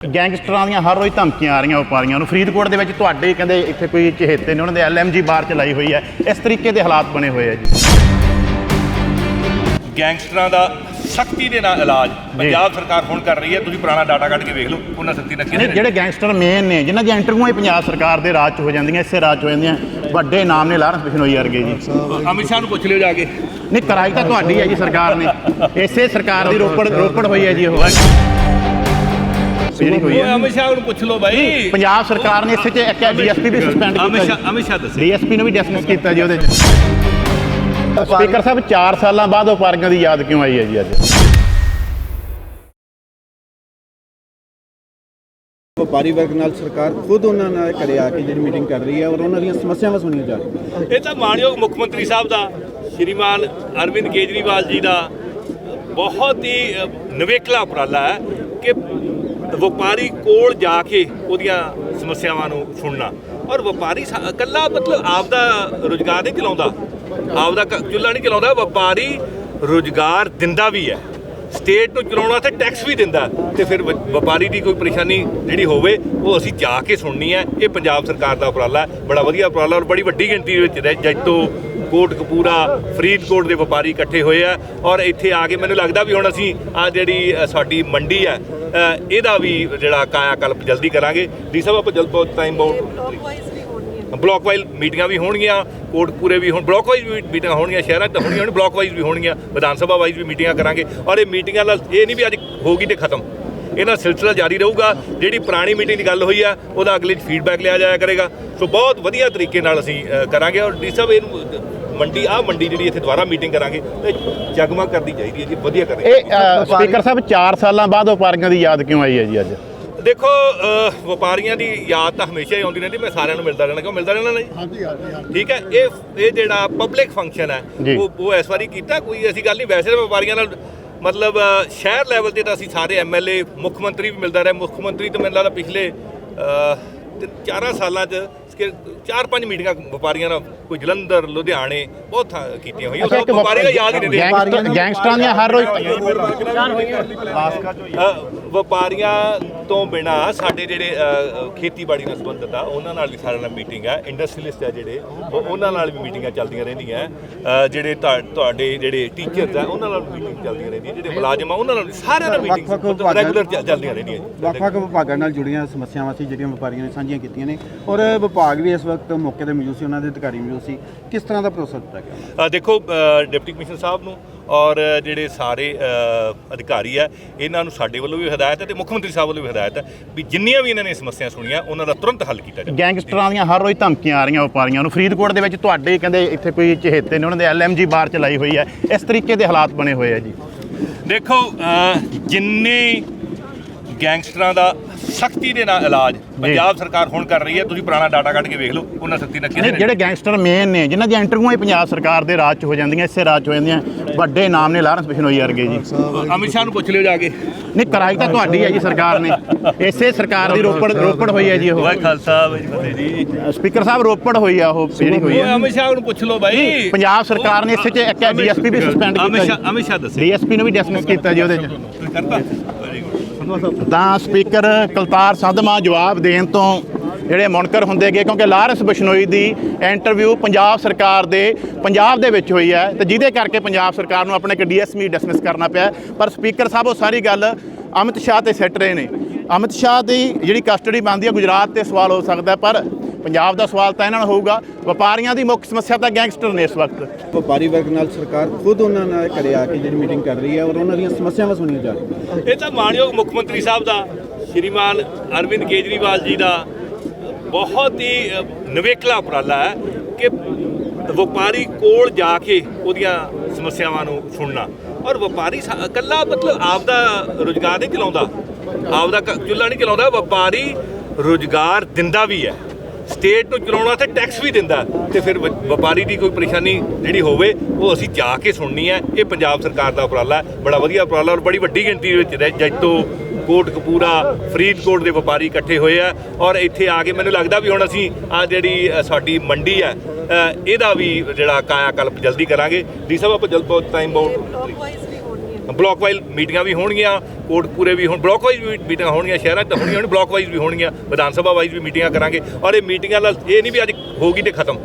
ਗੈਂਗਸਟਰਾਂ ਦੀਆਂ ਹਰ ਰੋਜ਼ ਧਮਕੀਆਂ ਆ ਰਹੀਆਂ ਵਪਾਰੀਆਂ ਨੂੰ। ਫਰੀਦਕੋਟ ਦੇ ਵਿੱਚ ਤੁਹਾਡੇ ਕਹਿੰਦੇ ਇੱਥੇ ਕੋਈ ਚਹੇਤੇ ਨੇ ਉਹਨਾਂ ਦੇ ਐਲਐਮਜੀ ਬਾਰ ਚਲਾਈ ਹੋਈ ਹੈ। ਇਸ ਤਰੀਕੇ ਦੇ ਹਾਲਾਤ ਬਣੇ ਹੋਏ ਆ ਜੀ। ਗੈਂਗਸਟਰਾਂ ਦਾ ਸਖਤੀ ਦੇ ਨਾਲ ਇਲਾਜ ਪੰਜਾਬ ਸਰਕਾਰ ਹੁਣ ਕਰ ਰਹੀ ਹੈ। ਤੁਸੀਂ ਪੁਰਾਣਾ ਡਾਟਾ ਕੱਢ ਕੇ ਵੇਖ ਲਓ ਉਹਨਾਂ ਸਖਤੀ ਨਾਲ ਕਿਹਨੇ ਜਿਹੜੇ ਗੈਂਗਸਟਰ ਮੇਨ ਨੇ ਜਿਨ੍ਹਾਂ ਦੀਆਂ ਇੰਟਰਵਿਊਆਂ ਹੀ ਪੰਜਾਬ ਸਰਕਾਰ ਦੇ ਰਾਜ 'ਚ ਹੋ ਜਾਂਦੀਆਂ ਇਸੇ ਰਾਜ 'ਚ ਹੋ ਜਾਂਦੀਆਂ ਵੱਡੇ ਨਾਮ ਨੇ ਲਾਰੈਂਸ ਬਿਸ਼ਨੋਈ ਵਰਗੇ ਜੀ। ਅਮਿਤ ਸ਼ਾਹ ਨੂੰ ਪੁੱਛ ਲਿਓ ਜਾ ਕੇ। ਨਹੀਂ ਕਰਾਈ ਤਾਂ ਤੁਹਾਡੀ ਹੈ ਜੀ ਸਰਕਾਰ ਨੇ। ਇਸੇ ਸਰਕਾਰ ਦੀ ਰੋਪੜ ਰੋਪੜ ਹੋਈ ਹੈ ਜੀ ਉਹ। ਜਿਹੜੀ ਹੋਈ ਹੈ ਅਮਿਤ ਸ਼ਾਹ ਨੂੰ ਪੁੱਛ ਲਓ ਬਾਈ। ਪੰਜਾਬ ਸਰਕਾਰ ਨੇ ਇਸੇ 'ਚ ਇੱਕ ਡੀਐਸਪੀ ਵੀ ਸਸਪੈਂਡ ਅਮਿਤ ਕੀਤਾ ਸ਼ਾਹ ਅਮਿਤ ਸ਼ਾਹ ਦੱਸੇ। ਡੀਐਸਪੀ ਨੂੰ ਵੀ ਡਿਸਮਿਸ ਕੀਤਾ ਜੀ ਉਹਦੇ 'ਚ। ਸਪੀਕਰ ਸਾਹਿਬ 4 ਸਾਲਾਂ ਬਾਅਦ ਵਪਾਰੀਆਂ ਦੀ ਯਾਦ ਕਿਉਂ ਆਈ ਹੈ ਜੀ ਅੱਜ? ਵਪਾਰੀ ਵਰਗ ਨਾਲ ਸਰਕਾਰ ਖੁਦ ਉਹਨਾਂ ਨਾਲ ਘਰੇ ਆ ਕੇ ਜਿਹੜੀ ਮੀਟਿੰਗ ਕਰ ਰਹੀ ਹੈ ਔਰ ਉਹਨਾਂ ਦੀਆਂ ਸਮੱਸਿਆਵਾਂ ਸੁਣੀਆਂ ਜਾ ਰਹੀਆਂ। ਇਹ ਤਾਂ ਮਾਨਯੋਗ ਮੁੱਖ ਮੰਤਰੀ ਸਾਹਿਬ ਦਾ ਸ਼੍ਰੀਮਾਨ ਅਰਵਿੰਦ ਕੇਜਰੀਵਾਲ ਜੀ ਦਾ ਬਹੁਤ ਹੀ ਨਿਵੇਕਲਾ ਉਪਰਾਲਾ ਹੈ ਕਿ ਵਪਾਰੀ ਕੋਲ ਜਾ ਕੇ ਉਹਦੀਆਂ ਸਮੱਸਿਆਵਾਂ ਨੂੰ ਸੁਣਨਾ। ਔਰ ਵਪਾਰੀ ਇਕੱਲਾ ਮਤਲਬ ਆਪਦਾ ਰੋਜ਼ਗਾਰ ਨਹੀਂ ਚਲਾਉਂਦਾ। ਆਪਦਾ ਕ- ਚੁੱਲ੍ਹਾ ਨਹੀਂ ਚਲਾਉਂਦਾ, ਵਪਾਰੀ ਰੋਜ਼ਗਾਰ ਦਿੰਦਾ ਵੀ ਹੈ। ਸਟੇਟ ਨੂੰ ਚਲਾਉਣਾ ਤੇ ਟੈਕਸ ਵੀ ਦਿੰਦਾ ਤੇ ਫਿਰ ਵ- ਵਪਾਰੀ ਦੀ ਕੋਈ ਪਰੇਸ਼ਾਨੀ ਜਿਹੜੀ ਹੋਵੇ, ਉਹ ਅਸੀਂ ਜਾ ਕੇ ਸੁਣਨੀ ਹੈ। ਇਹ ਪੰਜਾਬ ਸਰਕਾਰ ਦਾ ਉਪਰਾਲਾ ਹੈ। ਬੜਾ ਵਧੀਆ ਉਪਰਾਲਾ ਔਰ ਬੜੀ ਵੱਡੀ ਗਿਣਤੀ ਵਿੱਚ ਜੱਜ ਤੋਂ ਕੋਟਕਪੂਰਾ ਫਰੀਦਕੋਟ ਦੇ ਵਪਾਰੀ ਇਕੱਠੇ ਹੋਏ ਆ ਔਰ ਇੱਥੇ ਆ ਕੇ ਮੈਨੂੰ ਲੱਗਦਾ ਵੀ ਹੁਣ ਅਸੀਂ ਆ ਜਿਹੜੀ ਸਾਡੀ ਮੰਡੀ ਹੈ ਅ, ਇਹਦਾ ਵੀ ਜਿਹੜਾ ਕਾਇਆ ਕਲਪ ਜਲਦੀ ਕਰਾਂਗੇ। ਡੀ ਸਾਹਿਬ ਆਪਾਂ ਜਲਦ ਬਹੁਤ ਟਾਈਮ ਬਾਉਂਡ ਹੈ ਬਲਾਕ ਵਾਈਜ਼ ਮੀਟਿੰਗਾਂ ਵੀ ਹੋਣਗੀਆਂ ਕੋਟਪੂਰੇ ਵੀ ਹੁਣ ਬਲਾਕ ਵਾਈਜ਼ ਵੀ ਮੀਟਿੰਗਾਂ ਹੋਣਗੀਆਂ ਸ਼ਹਿਰਾਂ ਤਾਂ ਹੋਣਗੀਆਂ ਹੁਣ ਬਲਾਕ ਵਾਈਜ਼ ਵੀ ਹੋਣਗੀਆਂ ਵਿਧਾਨ ਸਭਾ ਵਾਈਜ਼ ਵੀ ਮੀਟਿੰਗਾਂ ਕਰਾਂਗੇ। ਔਰ ਇਹ ਮੀਟਿੰਗਾਂ ਨਾਲ ਇਹ ਨਹੀਂ ਵੀ ਅੱਜ ਹੋਗੀ ਤੇ ਖਤਮ। ਇਹਨਾਂ ਸਿਲਸਿਲਾ ਜਾਰੀ ਰਹੂਗਾ। ਜਿਹੜੀ ਪੁਰਾਣੀ ਮੀਟਿੰਗ ਦੀ ਗੱਲ ਹੋਈ ਆ ਉਹਦਾ ਅਗਲੇ 'ਚ ਫੀਡਬੈਕ ਲਿਆ ਜਾਇਆ ਕਰੇਗਾ। ਸੋ ਬਹੁਤ ਵਧੀਆ ਤਰੀਕੇ ਨਾਲ ਅਸੀਂ ਕਰਾਂਗੇ। ਔਰ ਡੀ ਸਾਹਿਬ ਇਹਨੂੰ ਮੰਡੀ ਆ ਮੰਡੀ ਜਿਹੜੀ ਇੱਥੇ ਦੁਬਾਰਾ ਮੀਟਿੰਗ ਕਰਾਂਗੇ ਤੇ ਜਗਮਗ ਕਰਨੀ ਚਾਹੀਦੀ ਹੈ ਜੀ ਵਧੀਆ ਕਰੇ। ਇਹ ਅ, ਸਪੀਕਰ ਸਾਹਿਬ 4 ਸਾਲਾਂ ਬਾਅਦ ਵਪਾਰੀਆਂ ਦੀ ਯਾਦ ਕਿਉਂ ਆਈ ਹੈ ਜੀ ਅੱਜ? ਦੇਖੋ ਵਪਾਰੀਆਂ ਦੀ ਯਾਦ ਤਾਂ ਹਮੇਸ਼ਾ ਹੀ ਆਉਂਦੀ ਰਹਿੰਦੀ ਮੈਂ ਸਾਰਿਆਂ ਨੂੰ ਮਿਲਦਾ ਰਹਿਣਾ ਕਿਉਂ? ਮਿਲਦਾ ਰਹਿਣਾ ਨਹੀਂ? ਹਾਂਜੀ ਹਾਂਜੀ ਠੀਕ ਹੈ ਇਹ ਇਹ ਜਿਹੜਾ ਪਬਲਿਕ ਫੰਕਸ਼ਨ ਹੈ। ਉਹ ਉਹ ਇਸ ਵਾਰੀ ਕੀਤਾ ਕੋਈ ਐਸੀ ਗੱਲ ਨਹੀਂ ਵੈਸੇ ਤਾਂ ਵਪਾਰੀਆਂ ਨਾਲ ਮਤਲਬ ਅ, ਸ਼ਹਿਰ ਲੈਵਲ ਤੇ ਤਾਂ ਅਸੀਂ ਸਾਰੇ ਐਮਐਲਏ ਮੁੱਖ ਮੰਤਰੀ ਵੀ ਮਿਲਦਾ ਰਿਹਾ ਮੁੱਖ ਮੰਤਰੀ ਤਾਂ ਮੈਨੂੰ ਲੱਗਦਾ ਪਿਛਲੇ ਚਾਰਾਂ ਸਾਲਾਂ 'ਚ ਕਿ ਚਾਰ ਪੰਜ ਮੀਟਿੰਗਾਂ ਵਪਾਰੀਆਂ ਨਾਲ ਕੋਈ ਜਲੰਧਰ ਲੁਧਿਆਣੇ ਬਹੁਤ ਥਾਂ ਕੀਤੀਆਂ ਹੋਈਆਂ। ਇੱਕ ਵਪਾਰੀ ਦਾ ਯਾਦ ਹੀ ਨਹੀਂ ਰਿਹਾ। ਗੈਂਗਸਟਰ ਦੀਆਂ ਹਰ ਰੋਜ਼ ਅ, ਵਪਾਰੀਆਂ ਤੋਂ ਬਿਨਾ ਸਾਡੇ ਜਿਹੜੇ ਖੇਤੀਬਾੜੀ ਨਾਲ ਸੰਬੰਧਿਤ ਆ ਉਹਨਾਂ ਨਾਲ ਵੀ ਸਾਰਿਆਂ ਨਾਲ ਮੀਟਿੰਗ ਹੈ ਇੰਡਸਟਰੀਲਿਸਟ ਆ ਜਿਹੜੇ ਉਹ- ਉਹਨਾਂ ਨਾਲ ਵੀ ਮੀਟਿੰਗਾਂ ਚੱਲਦੀਆਂ ਰਹਿੰਦੀਆਂ ਜਿਹੜੇ ਤੁਹਾ- ਤੁਹਾਡੇ ਜਿਹੜੇ ਟੀਚਰਸ ਆ ਉਹਨਾਂ ਨਾਲ ਵੀ ਮੀਟਿੰਗ ਚੱਲਦੀਆਂ ਰਹਿੰਦੀਆਂ। ਜਿਹੜੇ ਮੁਲਾਜ਼ਮ ਆ ਉਹਨਾਂ ਨਾਲ ਵੀ ਸਾਰਿਆਂ ਨਾਲ ਮੀਟਿੰਗ ਰੈਗੂਲਰ ਚੱਲਦੀਆਂ ਰਹਿੰਦੀਆਂ। ਵੱਖ-ਵੱਖ ਵਿਭਾਗਾਂ ਨਾਲ ਜੁੜੀਆਂ ਸਮੱਸਿਆਵਾਂ ਸੀ ਜਿਹੜੀਆਂ ਵਪਾਰੀਆਂ ਨੇ ਸਾਂਝੀਆਂ ਕੀਤੀਆਂ ਨੇ। ਔਰ ਵਿਭਾਗ ਵੀ ਇਸ ਵਕਤ ਮੌਕੇ ਤੇ ਮੌਜੂਦ ਸੀ ਉਹਨਾਂ ਦੇ ਅਧਿਕਾਰੀ ਮੌਜੂਦ ਸੀ। ਕਿਸ ਤਰ੍ਹਾਂ ਦਾ ਭਰੋਸਾ ਦਿੱਤਾ ਗਿਆ ਦੇਖੋ ਡਿਪਟੀ ਕਮਿਸ਼ਨਰ ਸਾਹਿਬ ਨੂੰ ਔਰ ਜਿਹੜੇ ਸਾਰੇ ਅ, ਅਧਿਕਾਰੀ ਆ ਇਹਨਾਂ ਨੂੰ ਸਾਡੇ ਵੱਲੋਂ ਵੀ ਹਦਾਇਤ ਹੈ ਤੇ ਮੁੱਖ ਮੰਤਰੀ ਸਾਹਿਬ ਵੱਲੋਂ ਵੀ ਹਦਾਇਤ ਹੈ ਵੀ ਜਿੰਨੀਆਂ ਵੀ ਇਹਨਾਂ ਨੇ ਸਮੱਸਿਆਵਾਂ ਸੁਣੀਆਂ ਉਹਨਾਂ ਦਾ ਤੁਰੰਤ ਹੱਲ ਕੀਤਾ ਜਾਵੇ। ਗੈਂਗਸਟਰਾਂ ਦੀਆਂ ਹਰ ਰੋਜ਼ ਧਮਕੀਆਂ ਆ ਰਹੀਆਂ ਵਪਾਰੀਆਂ ਨੂੰ। ਫਰੀਦਕੋਟ ਦੇ ਵਿੱਚ ਤੁਹਾਡੇ ਕਹਿੰਦੇ ਇੱਥੇ ਕੋਈ ਚਹੇਤੇ ਨੇ ਉਹਨਾਂ ਦੇ ਐਲਐਮਜੀ ਬਾਰ ਚਲਾਈ ਹੋਈ ਹੈ। ਇਸ ਤਰੀਕੇ ਦੇ ਹਾਲਾਤ ਬਣੇ ਹੋਏ ਆ ਜੀ। ਦੇਖੋ ਜਿੰਨੇ ਗੈਂਗਸਟਰਾਂ ਦਾ ਸਖਤੀ ਦੇ ਨਾਲ ਇਲਾਜ ਪੰਜਾਬ ਸਰਕਾਰ ਹੁਣ ਕਰ ਰਹੀ ਹੈ। ਤੁਸੀਂ ਪੁਰਾਣਾ ਡਾਟਾ ਕੱਢ ਕੇ ਵੇਖ ਲਓ ਉਹਨਾਂ ਸਖਤੀ ਨਾਲ ਕਿਹਨੇ ਜਿਹੜੇ ਗੈਂਗਸਟਰ ਮੇਨ ਨੇ ਜਿਨ੍ਹਾਂ ਦੀਆਂ ਇੰਟਰਵਿਊਆਂ ਹੀ ਪੰਜਾਬ ਸਰਕਾਰ ਦੇ ਰਾਜ 'ਚ ਹੋ ਜਾਂਦੀਆਂ ਇਸੇ ਰਾਜ 'ਚ ਹੋ ਜਾਂਦੀਆਂ ਵੱਡੇ ਨਾਮ ਨੇ ਲਾਰੈਂਸ ਬਿਸ਼ਨੋਈ ਵਰਗੇ ਜੀ। ਅਮਿਤ ਸ਼ਾਹ ਨੂੰ ਪੁੱਛ ਲਿਓ ਜਾ ਕੇ। ਨਹੀਂ ਕਰਾਈ ਤਾਂ ਤੁਹਾਡੀ ਹੈ ਜੀ ਸਰਕਾਰ ਨੇ। ਇਸੇ ਸਰਕਾਰ ਦੀ ਰੋਪੜ ਰੋਪੜ ਹੋਈ ਹੈ ਜੀ ਉਹ। ਵਾਹਿ ਖਾਲਸਾ ਵਾਹਿ ਫਤਿਹ ਜੀ। ਸਪੀਕਰ ਸਾਹਿਬ ਰੋਪੜ ਹੋਈ ਆ ਉਹ ਜਿਹੜੀ ਹੋਈ ਹੈ ਅਮਿਤ ਸ਼ਾਹ ਨੂੰ ਪੁੱਛ ਲਓ ਬਾਈ। ਪੰਜਾਬ ਸਰਕਾਰ ਨੇ ਇਸੇ 'ਚ ਇੱਕ ਡੀਐਸਪੀ ਵੀ ਸਸਪੈਂਡ ਅਮਿਤ ਕੀਤਾ ਸ਼ਾਹ ਅਮਿਤ ਸ਼ਾਹ ਦੱਸੇ। ਡੀਐਸਪੀ ਨੂੰ ਵੀ ਡਿਸਮਿਸ ਕੀਤਾ ਜੀ ਉਹਦੇ 'ਚ। ਕਰਤਾ? ਤਾਂ ਸਪੀਕਰ ਕਲਤਾਰ ਸੰਧਮਾ ਜਵਾਬ ਦੇਣ ਤੋਂ ਜਿਹੜੇ ਮੁਨਕਰ ਹੁੰਦੇ ਗਏ, ਕਿਉਂਕਿ ਲਾਰੈਂਸ ਬਿਸ਼ਨੋਈ ਦੀ ਇੰਟਰਵਿਊ ਪੰਜਾਬ ਸਰਕਾਰ ਦੇ, ਪੰਜਾਬ ਦੇ ਵਿੱਚ ਹੋਈ ਹੈ ਤੇ ਜਿਹਦੇ ਕਰਕੇ ਪੰਜਾਬ ਸਰਕਾਰ ਨੂੰ ਆਪਣੇ ਇੱਕ ਡੀਐਸਪੀ ਡਿਸਮਿਸ ਕਰਨਾ ਪਿਆ ਪਰ ਸਪੀਕਰ ਸਾਹਿਬ, ਉਹ ਸਾਰੀ ਗੱਲ ਅਮਿਤ ਸ਼ਾਹ ਤੇ ਸਿੱਟ ਰਹੇ ਨੇ। ਅਮਿਤ ਸ਼ਾਹ ਦੀ ਜਿਹੜੀ ਕਸਟਡੀ ਬਣਦੀ ਹੈ ਗੁਜਰਾਤ ਤੇ ਸਵਾਲ ਹੋ ਸਕਦਾ ਪਰ ਪੰਜਾਬ ਦਾ ਸਵਾਲ ਤਾਂ ਇਹਨਾਂ ਨਾਲ ਹੋਊਗਾ। ਵਪਾਰੀਆਂ ਦੀ ਮੁੱਖ ਸਮੱਸਿਆ ਤਾਂ ਗੈਂਗਸਟਰ ਨੇ ਇਸ ਵਕਤ। ਵਪਾਰੀ ਵਰਗ ਨਾਲ ਸਰਕਾਰ ਖੁਦ ਉਹਨਾਂ ਨਾਲ ਘਰੇ ਆ ਕੇ ਜਿਹੜੀ ਮੀਟਿੰਗ ਕਰ ਰਹੀ ਹੈ ਔਰ ਉਹਨਾਂ ਦੀਆਂ ਸਮੱਸਿਆਵਾਂ ਸੁਣੀਆਂ ਜਾ ਰਹੀਆਂ। ਇਹ ਤਾਂ ਮਾਨਯੋਗ ਮੁੱਖ ਮੰਤਰੀ ਸਾਹਿਬ ਦਾ ਸ਼੍ਰੀਮਾਨ ਅਰਵਿੰਦ ਕੇਜਰੀਵਾਲ ਜੀ ਦਾ ਬਹੁਤ ਹੀ ਨਿਵੇਕਲਾ ਉਪਰਾਲਾ ਹੈ ਕਿ ਵਪਾਰੀ ਕੋਲ ਜਾ ਕੇ ਉਹਦੀਆਂ ਸਮੱਸਿਆਵਾਂ ਨੂੰ ਸੁਣਨਾ। ਔਰ ਵਪਾਰੀ ਇਕੱਲਾ ਮਤਲਬ ਆਪਦਾ ਰੋਜ਼ਗਾਰ ਨਹੀਂ ਚਲਾਉਂਦਾ ਆਪਦਾ ਕ- ਚੁੱਲ੍ਹਾ ਨਹੀਂ ਚਲਾਉਂਦਾ ਵਪਾਰੀ ਰੋਜ਼ਗਾਰ ਦਿੰਦਾ ਵੀ ਹੈ। ਸਟੇਟ ਨੂੰ ਚਲਾਉਣਾ ਤੇ ਟੈਕਸ ਵੀ ਦਿੰਦਾ ਤੇ ਫਿਰ ਵ- ਵਪਾਰੀ ਦੀ ਕੋਈ ਪਰੇਸ਼ਾਨੀ ਜਿਹੜੀ ਹੋਵੇ, ਉਹ ਅਸੀਂ ਜਾ ਕੇ ਸੁਣਨੀ ਹੈ। ਇਹ ਪੰਜਾਬ ਸਰਕਾਰ ਦਾ ਉਪਰਾਲਾ ਹੈ। ਬੜਾ ਵਧੀਆ ਉਪਰਾਲਾ ਔਰ ਬੜੀ ਵੱਡੀ ਗਿਣਤੀ ਦੇ ਵਿੱਚ ਰਹਿ- ਜੈਤੋ ਕੋਟਕਪੂਰਾ ਫਰੀਦਕੋਟ ਦੇ ਵਪਾਰੀ ਇਕੱਠੇ ਹੋਏ ਆ ਔਰ ਇੱਥੇ ਆ ਕੇ ਮੈਨੂੰ ਲੱਗਦਾ ਵੀ ਹੁਣ ਅਸੀਂ ਆ ਜਿਹੜੀ ਸਾਡੀ ਮੰਡੀ ਹੈ ਇਹਦਾ ਵੀ ਜਿਹੜਾ ਕਾਇਆ ਕਲਪ ਜਲਦੀ ਕਰਾਂਗੇ। ਡੀ ਸਾਹਿਬ, ਆਪਾਂ ਜਲਦ ਬਹੁਤ time bound clockwise block wise ਮੀਟਿੰਗਾਂ ਵੀ ਹੋਣਗੀਆਂ ਕੋਟਪੂਰੇ ਵੀ ਹੋਣ ਬਲਾਕ ਵਾਈਜ਼ ਵੀ ਮੀਟਿੰਗਾਂ ਹੋਣਗੀਆਂ ਸ਼ਹਿਰਾਂ 'ਚ ਹੋਣਗੀਆਂ ਹੋਣਗੀਆਂ ਬਲਾਕ ਵਾਈਜ਼ ਵੀ ਹੋਣਗੀਆਂ, ਵਿਧਾਨ ਸਭਾ ਵਾਈਜ਼ ਵੀ ਮੀਟਿੰਗਾਂ ਕਰਾਂਗੇ। ਔਰ ਇਹ ਮੀਟਿੰਗਾਂ ਨਾਲ ਇਹ ਨਹੀਂ ਵੀ ਅੱਜ ਹੋ ਗਈ ਤੇ ਖਤਮ।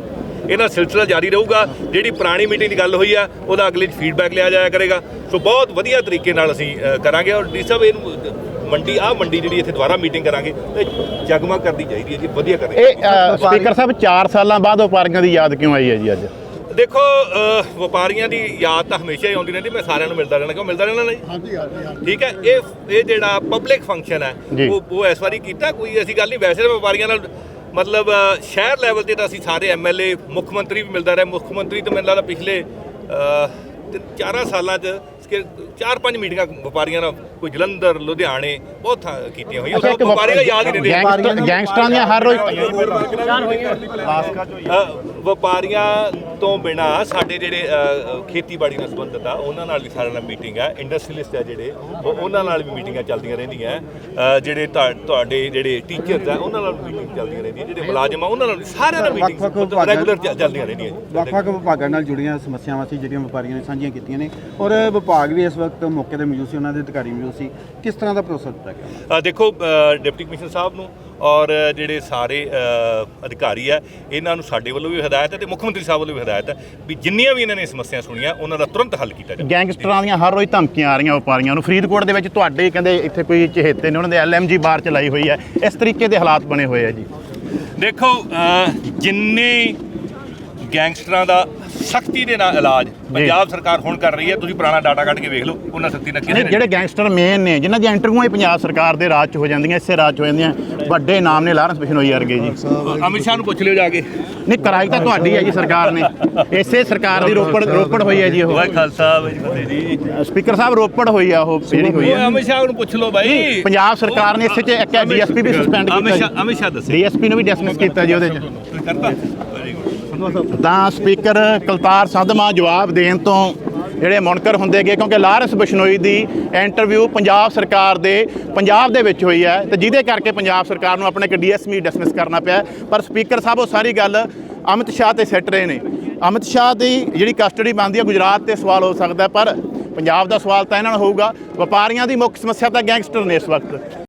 ਇਹਦਾ ਸਿਲਸਿਲਾ ਜਾਰੀ ਰਹੂਗਾ, ਜਿਹੜੀ ਪੁਰਾਣੀ ਮੀਟਿੰਗ ਦੀ ਗੱਲ ਹੋਈ ਆ, ਉਹਦਾ ਅਗਲੇ 'ਚ ਫੀਡਬੈਕ ਲਿਆ ਜਾਇਆ ਕਰੇਗਾ। ਸੋ ਬਹੁਤ ਵਧੀਆ ਤਰੀਕੇ ਨਾਲ ਅਸੀਂ ਕਰਾਂਗੇ ਔਰ ਡੀ ਸਾਹਿਬ, ਇਹਨੂੰ ਮੰਡੀ ਆ ਮੰਡੀ ਜਿਹੜੀ ਇੱਥੇ ਦੁਬਾਰਾ ਮੀਟਿੰਗ ਕਰਾਂਗੇ, ਤੇ ਜਗਮਾ ਕਰਨੀ ਚਾਹੀਦੀ ਹੈ ਜੀ, ਵਧੀਆ ਕਰਾਂਗੇ ਇਹ ਸਪੀਕਰ ਸਾਹਿਬ 4 ਸਾਲਾਂ ਬਾਅਦ ਵਪਾਰੀਆਂ ਦੀ ਯਾਦ ਕਿਉਂ ਆਈ ਹੈ ਜੀ ਅੱਜ? ਦੇਖੋ ਵਪਾਰੀਆਂ ਦੀ ਯਾਦ ਤਾਂ ਹਮੇਸ਼ਾ ਹੀ ਆਉਂਦੀ ਰਹਿੰਦੀ ਮੈਂ ਸਾਰਿਆਂ ਨੂੰ ਮਿਲਦਾ ਰਹਿਣਾ ਕਿਉਂ? ਮਿਲਦਾ ਰਹਿਣਾ ਨਾ ਜੀ ਹਾਂਜੀ ਹਾਂਜੀ। ਠੀਕ ਹੈ ਇਹ ਇਹ ਜਿਹੜਾ ਪਬਲਿਕ ਫੰਕਸ਼ਨ ਹੈ। ਉਹ ਉਹ ਇਸ ਵਾਰੀ ਕੀਤਾ ਕੋਈ? ਐਸੀ ਗੱਲ ਨਹੀਂ ਵੈਸੇ ਤਾਂ ਵਪਾਰੀਆਂ ਨਾਲ ਮਤਲਬ ਸ਼ਹਿਰ ਲੈਵਲ ਤੇ ਤਾਂ ਅਸੀਂ ਸਾਰੇ ਐਮਐਲਏ ਮੁੱਖ ਮੰਤਰੀ ਵੀ ਮਿਲਦਾ ਰਿਹਾ। ਮੁੱਖ ਮੰਤਰੀ ਤਾਂ ਮੈਨੂੰ ਲੱਗਦਾ ਪਿਛਲੇ ਚਾਰਾਂ ਸਾਲਾਂ 'ਚ ਕਿ ਚਾਰ ਪੰਜ ਮੀਟਿੰਗਾਂ ਵਪਾਰੀਆਂ ਨਾਲ ਕੋਈ ਜਲੰਧਰ ਲੁਧਿਆਣੇ ਬਹੁਤ ਥਾਂ ਕੀਤੀਆਂ ਹੋਈਆਂ। ਉਹ ਵਪਾਰੀ ਦਾ ਯਾਦ ਹੀ ਨਹੀਂ ਰਹਿੰਦਾ ਗੈਂਗਸਟਰ ਗੈਂਗਸਟਰਾਂ ਦੀਆਂ ਹਰ ਰੋਜ਼ ਵਪਾਰੀਆਂ ਤੋਂ ਬਿਨਾ ਸਾਡੇ ਜਿਹੜੇ ਖੇਤੀਬਾੜੀ ਨਾਲ ਸੰਬੰਧਿਤ ਆ ਉਹਨਾਂ ਨਾਲ ਵੀ ਸਾਡੇ ਨਾਲ ਮੀਟਿੰਗ ਆ। ਇੰਡਸਟਰੀਲਿਸਟ ਆ ਜਿਹੜੇ ਉਹ- ਉਹਨਾਂ ਨਾਲ ਵੀ ਮੀਟਿੰਗਾਂ ਚੱਲਦੀਆਂ ਰਹਿੰਦੀਆਂ। ਜਿਹੜੇ ਤੁਹਾ- ਤੁਹਾਡੇ ਜਿਹੜੇ ਟੀਚਰਸ ਆ ਉਹਨਾਂ ਨਾਲ ਮੀਟਿੰਗ ਚੱਲਦੀਆਂ ਰਹਿੰਦੀਆਂ। ਜਿਹੜੇ ਮੁਲਾਜ਼ਮ ਆ ਉਹਨਾਂ ਨਾਲ ਵੀ ਸਾਰਿਆਂ ਨਾਲ ਮੀਟਿੰਗ ਰੈਗੂਲਰ ਚੱਲਦੀਆਂ ਰਹਿੰਦੀਆਂ। ਵੱਖ-ਵੱਖ ਵਿਭਾਗਾਂ ਨਾਲ ਜੁੜੀਆਂ ਸਮੱਸਿਆਵਾਂ ਸੀ ਜਿਹੜੀਆਂ ਵਪਾਰੀਆਂ ਨੇ ਸਾਂਝੀਆਂ ਕੀਤੀਆਂ ਨੇ। ਔਰ ਵਿਭਾਗ ਵੀ ਇਸ ਵਕਤ ਮੌਕੇ ਤੇ ਮੌਜੂਦ ਸੀ ਉਹਨਾਂ ਦੇ ਅਧਿਕਾਰੀ ਮੌਜੂਦ ਸੀ। ਕਿਸ ਤਰ੍ਹਾਂ ਦਾ ਭਰੋਸਾ ਦਿੱਤਾ ਗਿਆ? ਅ, ਦੇਖੋ ਅ, ਡਿਪਟੀ ਕਮਿਸ਼ਨਰ ਸਾਹਿਬ ਨੂੰ ਔਰ ਜਿਹੜੇ ਸਾਰੇ ਅ, ਅਧਿਕਾਰੀ ਆ ਇਹਨਾਂ ਨੂੰ ਸਾਡੇ ਵੱਲੋਂ ਵੀ ਹਦਾਇਤ ਹੈ ਤੇ ਮੁੱਖ ਮੰਤਰੀ ਸਾਹਿਬ ਵੱਲੋਂ ਵੀ ਹਦਾਇਤ ਹੈ ਵੀ ਜਿੰਨੀਆਂ ਵੀ ਇਹਨਾਂ ਨੇ ਸਮੱਸਿਆ ਸੁਣੀਆਂ ਉਹਨਾਂ ਦਾ ਤੁਰੰਤ ਹੱਲ ਕੀਤਾ ਜਾਵੇ। ਗੈਂਗਸਟਰਾਂ ਦੀਆਂ ਹਰ ਰੋਜ਼ ਧਮਕੀਆਂ ਆ ਰਹੀਆਂ ਵਪਾਰੀਆਂ ਨੂੰ। ਫਰੀਦਕੋਟ ਦੇ ਵਿੱਚ ਤੁਹਾਡੇ ਕਹਿੰਦੇ ਇੱਥੇ ਕੋਈ ਚਹੇਤੇ ਨੇ ਉਹਨਾਂ ਦੇ ਐਲਐਮਜੀ ਬਾਰ ਚਲਾਈ ਹੋਈ ਹੈ। ਇਸ ਤਰੀਕੇ ਦੇ ਹਾਲਾਤ ਬਣੇ ਹੋਏ ਆ ਜੀ। ਦੇਖੋ ਅ, ਜਿੰਨੇ ਗੈਂਗਸਟਰਾਂ ਦਾ ਸਖਤੀ ਦੇ ਨਾਲ ਇਲਾਜ ਪੰਜਾਬ ਸਰਕਾਰ ਹੁਣ ਕਰ ਰਹੀ ਹੈ। ਤੁਸੀਂ ਪੁਰਾਣਾ ਡਾਟਾ ਕੱਢ ਕੇ ਵੇਖ ਲਓ ਉਹਨਾਂ ਸਖਤੀ ਨਾਲ ਕਿਹਨੇ ਜਿਹੜੇ ਗੈਂਗਸਟਰ ਮੇਨ ਨੇ ਜਿਨ੍ਹਾਂ ਦੀਆਂ ਇੰਟਰਵਿਊਆਂ ਹੀ ਪੰਜਾਬ ਸਰਕਾਰ ਦੇ ਰਾਜ 'ਚ ਹੋ ਜਾਂਦੀਆਂ ਇਸੇ ਰਾਜ 'ਚ ਹੋ ਜਾਂਦੀਆਂ ਵੱਡੇ ਨਾਮ ਨੇ ਲਾਰੈਂਸ ਬਿਸ਼ਨੋਈ ਵਰਗੇ ਜੀ। ਅਮਿਤ ਸ਼ਾਹ ਨੂੰ ਪੁੱਛ ਲਿਓ ਜਾ ਕੇ। ਨਹੀਂ ਕਰਾਈ ਤਾਂ ਤੁਹਾਡੀ ਹੈ ਜੀ ਸਰਕਾਰ ਨੇ। ਇਸੇ ਸਰਕਾਰ ਦੀ ਰੋਪੜ ਰੋਪੜ ਹੋਈ ਹੈ ਜੀ ਉਹ। ਵਾਹਿ ਖਾਲਸਾ ਵਾਹਿ ਫਤਿਹ ਜੀ। ਸਪੀਕਰ ਸਾਹਿਬ ਰੋਪੜ ਹੋਈ ਆ ਉਹ ਜਿਹੜੀ ਹੋਈ ਹੈ ਅਮਿਤ ਸ਼ਾਹ ਨੂੰ ਪੁੱਛ ਲਓ ਬਾਈ। ਪੰਜਾਬ ਸਰਕਾਰ ਨੇ ਇਸੇ 'ਚ ਇੱਕ ਡੀਐਸਪੀ ਵੀ ਸਸਪੈਂਡ ਅਮਿਤ ਕੀਤਾ ਸ਼ਾਹ ਅਮਿਤ ਸ਼ਾਹ ਦੱਸੇ। ਡੀਐਸਪੀ ਨੂੰ ਵੀ ਡਿਸਮਿਸ ਕੀਤਾ ਜੀ ਉਹਦੇ 'ਚ। ਕਰਤਾ? ਵੈਰੀ ਗੁੱਡ ਤਾਂ ਸਪੀਕਰ ਕਲਤਾਰ ਸੰਧਮਾ ਜਵਾਬ ਦੇਣ ਤੋਂ ਜਿਹੜੇ ਮੁਨਕਰ ਹੁੰਦੇ ਗਏ, ਕਿਉਂਕਿ ਲਾਰੈਂਸ ਬਿਸ਼ਨੋਈ ਦੀ ਇੰਟਰਵਿਊ ਪੰਜਾਬ ਸਰਕਾਰ ਦੇ, ਪੰਜਾਬ ਦੇ ਵਿੱਚ ਹੋਈ ਹੈ ਤੇ ਜਿਹਦੇ ਕਰਕੇ ਪੰਜਾਬ ਸਰਕਾਰ ਨੂੰ ਆਪਣੇ ਇੱਕ ਡੀਐਸਪੀ ਡਿਸਮਿਸ ਕਰਨਾ ਪਿਆ ਪਰ ਸਪੀਕਰ ਸਾਹਿਬ, ਉਹ ਸਾਰੀ ਗੱਲ ਅਮਿਤ ਸ਼ਾਹ ਤੇ ਸਿੱਟ ਰਹੇ ਨੇ। ਅਮਿਤ ਸ਼ਾਹ ਦੀ ਜਿਹੜੀ ਕਸਟਡੀ ਬਣਦੀ ਹੈ ਗੁਜਰਾਤ ਤੇ ਸਵਾਲ ਹੋ ਸਕਦਾ ਪਰ ਪੰਜਾਬ ਦਾ ਸਵਾਲ ਤਾਂ ਇਹਨਾਂ ਨਾਲ ਹੋਊਗਾ। ਵਪਾਰੀਆਂ ਦੀ ਮੁੱਖ ਸਮੱਸਿਆ ਤਾਂ ਗੈਂਗਸਟਰ ਨੇ ਇਸ ਵਕਤ।